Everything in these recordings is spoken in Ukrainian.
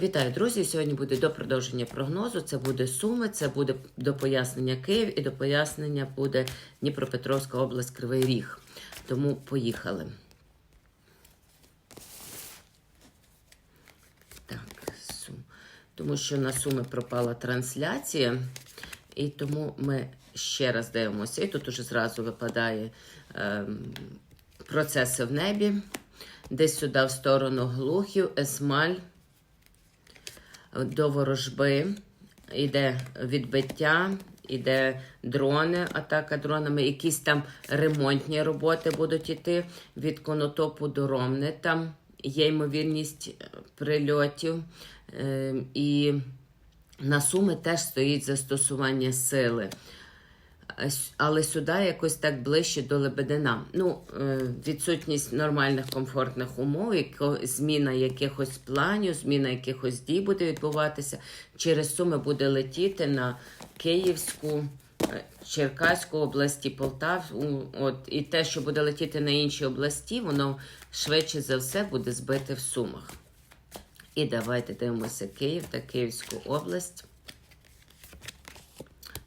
Вітаю, друзі! Сьогодні буде до продовження прогнозу. Це буде Суми, це буде до пояснення Київ і до пояснення буде Дніпропетровська область Кривий Ріг. Тому поїхали. Так, Сум. Тому що на Суми пропала трансляція, і тому ми ще раз дивимося. І тут уже зразу випадає ем, процеси в небі. Десь сюди в сторону глухів, Есмаль до ворожби, іде відбиття, іде дрони, атака дронами, якісь там ремонтні роботи будуть іти від конотопу до Ромни. Там є ймовірність прильотів. Е, І на суми теж стоїть застосування сили. Але сюди якось так ближче до Лебедина. Ну, е, відсутність нормальних комфортних умов, зміна якихось планів, зміна якихось дій буде відбуватися. Через суми буде летіти на Київську, е, Черкаську області, Полтаву. От, і те, що буде летіти на інші області, воно швидше за все буде збите в сумах. І давайте дивимося Київ та Київську область.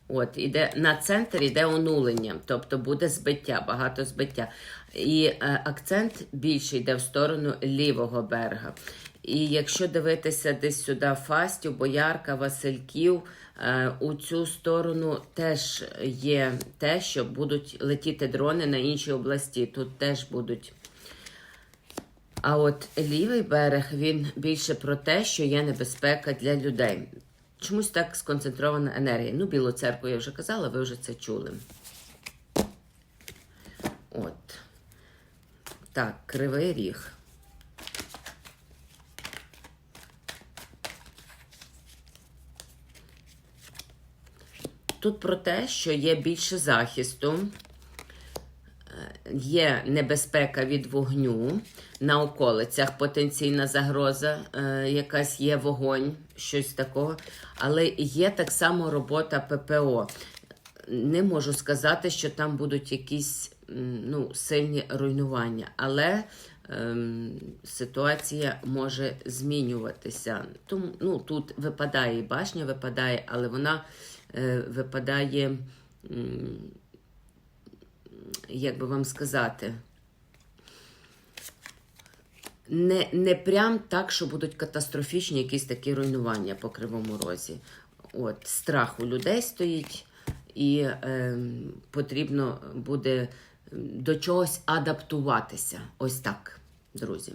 От, іде на центр іде онулення, тобто буде збиття, багато збиття. І е, акцент більше йде в сторону лівого берега. І якщо дивитися десь сюди Фастів, Боярка, Васильків, е, у цю сторону теж є те, що будуть летіти дрони на інші області. Тут теж будуть. А от лівий берег він більше про те, що є небезпека для людей. Чомусь так сконцентрована енергія. Ну, Білу церкву я вже казала, ви вже це чули. От. Так, кривий ріг. Тут про те, що є більше захисту, є небезпека від вогню на околицях, потенційна загроза, е, якась є вогонь, щось такого. Але є так само робота ППО. Не можу сказати, що там будуть якісь ну, сильні руйнування, але ем, ситуація може змінюватися. Тому ну, тут випадає башня, випадає, але вона е, випадає. м, як би вам сказати, не, не прям так, що будуть катастрофічні якісь такі руйнування по кривому розі. От, страх у людей стоїть, і е, потрібно буде до чогось адаптуватися. Ось так, друзі.